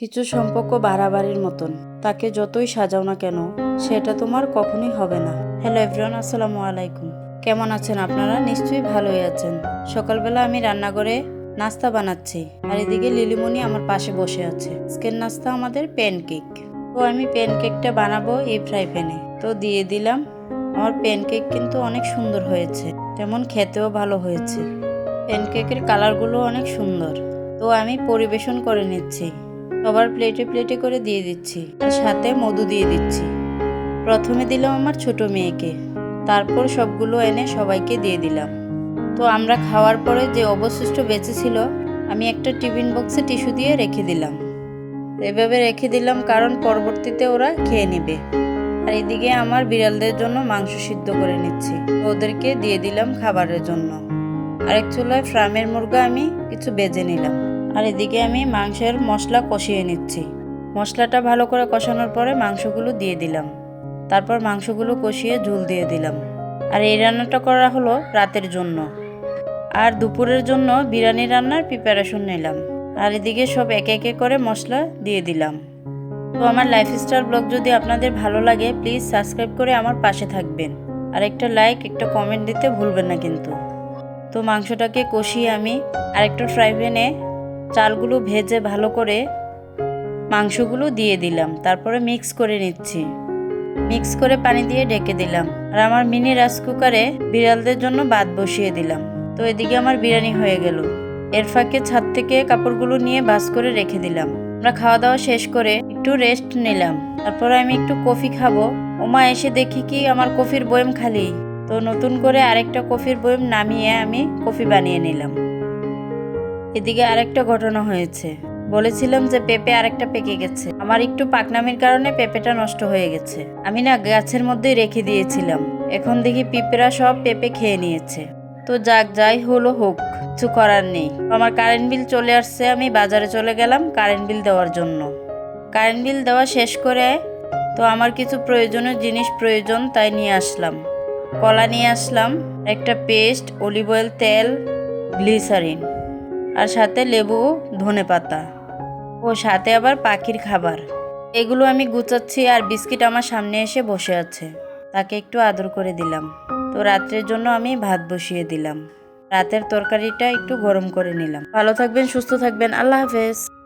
কিছু সম্পর্ক বাড়াবাড়ির মতন। তাকে যতই সাজাও না কেন, সেটা তোমার কখনোই হবে না। হ্যালো এভরিওয়ান আসসালামু আলাইকুম। কেমন আছেন আপনারা? নিশ্চয়ই ভালোই আছেন। সকালবেলা আমি রান্নাঘরে নাস্তা বানাচ্ছি, আর এদিকে লিলিমণি আমার পাশে বসে আছে। আজকের নাস্তা আমাদের প্যানকেক তো আমি প্যানকেকটা বানাবো এই ফ্রাই প্যানে তো দিয়ে দিলাম। আমার প্যানকেক কিন্তু অনেক সুন্দর হয়েছে। তেমন খেতেও ভালো হয়েছে। প্যানকেকের কালারগুলো অনেক সুন্দর। তো আমি পরিবেশন করে নিচ্ছি। সবার প্লেটে প্লেটে করে দিয়ে দিচ্ছি। আর সাথে মধু দিয়ে দিচ্ছি। প্রথমে দিলাম আমার ছোট মেয়েকে। তারপর সবগুলো এনে সবাইকে দিয়ে দিলাম। তো আমরা খাওয়ার পরে যে অবশিষ্ট বেঁচে ছিল, আমি একটা টিফিন বক্সে টিস্যু দিয়ে রেখে দিলাম। এভাবে রেখে দিলাম কারণ পরবর্তীতে ওরা খেয়ে নেবে। আর এদিকে আমার বিড়ালদের জন্য মাংস সিদ্ধ করে নিচ্ছি। ওদেরকে দিয়ে দিলাম খাবারের জন্য। আরেক চুলায় ফ্রামের মুরগা আমি কিছু বেজে নিলাম। আর এদিকে আমি মাংসের মশলা কষিয়ে নিচ্ছি। মশলাটা ভালো করে কষানোর পরে মাংসগুলো দিয়ে দিলাম। তারপর মাংসগুলো কষিয়ে ঝুল দিয়ে দিলাম। আর এই রান্নাটা করা হলো রাতের জন্য। আর দুপুরের জন্য বিরিয়ানি রান্নার প্রিপারেশন নিলাম। আর এদিকে সব একে একে করে মশলা দিয়ে দিলাম। তো আমার লাইফস্টাইল ব্লগ যদি আপনাদের ভালো লাগে প্লিজ সাবস্ক্রাইব করে আমার পাশে থাকবেন। আর একটা লাইক একটা কমেন্ট দিতে ভুলবেন না কিন্তু। তো মাংসটাকে কষিয়ে আমি আরেকটা ফ্রাই প্যানে চালগুলো ভেজে ভালো করে মাংসগুলো দিয়ে দিলাম। তারপরে মিক্স করে নিচ্ছি। মিক্স করে পানি দিয়ে ডেকে দিলাম। আর আমার মিনি রাইস কুকারে বিড়ালদের জন্য ভাত বসিয়ে দিলাম। তো এদিকে আমার বিরিয়ানি হয়ে গেল। এর ফাঁকে ছাদ থেকে কাপড়গুলো নিয়ে বাস করে রেখে দিলাম। আমরা খাওয়া দাওয়া শেষ করে একটু রেস্ট নিলাম। তারপরে আমি একটু কফি খাব। ওমা এসে দেখি কি আমার কফির বয়ম খালি। তো নতুন করে আরেকটা কফির বয়ম নামিয়ে আমি কফি বানিয়ে নিলাম। এদিকে আরেকটা ঘটনা হয়েছে। বলেছিলাম যে পেঁপে আরেকটা পেকে গেছে। আমার একটু পাকনামির কারণে পেঁপেটা নষ্ট হয়ে গেছে। আমি না গাছের মধ্যেই রেখে দিয়েছিলাম। এখন দেখি পিঁপড়া সব পেঁপে খেয়ে নিয়েছে। তো যাক, যাই হলো হোক, কিছু করার নেই। আমার কারেন্ট বিল চলে আসছে, আমি বাজারে চলে গেলাম কারেন্ট বিল দেওয়ার জন্য। কারেন্ট বিল দেওয়া শেষ করে তো আমার কিছু প্রয়োজনীয় জিনিস প্রয়োজন, তাই নিয়ে আসলাম। কলা নিয়ে আসলাম, একটা পেস্ট অলিভ অয়েল তেল গ্লিসারিন আর সাথে লেবু ধনে পাতা। ও সাথে আবার পাখির খাবার। এগুলো আমি গুছাচ্ছি আর বিস্কিট আমার সামনে এসে বসে আছে। তাকে একটু আদর করে দিলাম। তো রাত্রের জন্য আমি ভাত বসিয়ে দিলাম। রাতের তরকারিটা একটু গরম করে নিলাম। ভালো থাকবেন, সুস্থ থাকবেন। আল্লাহ হাফেজ।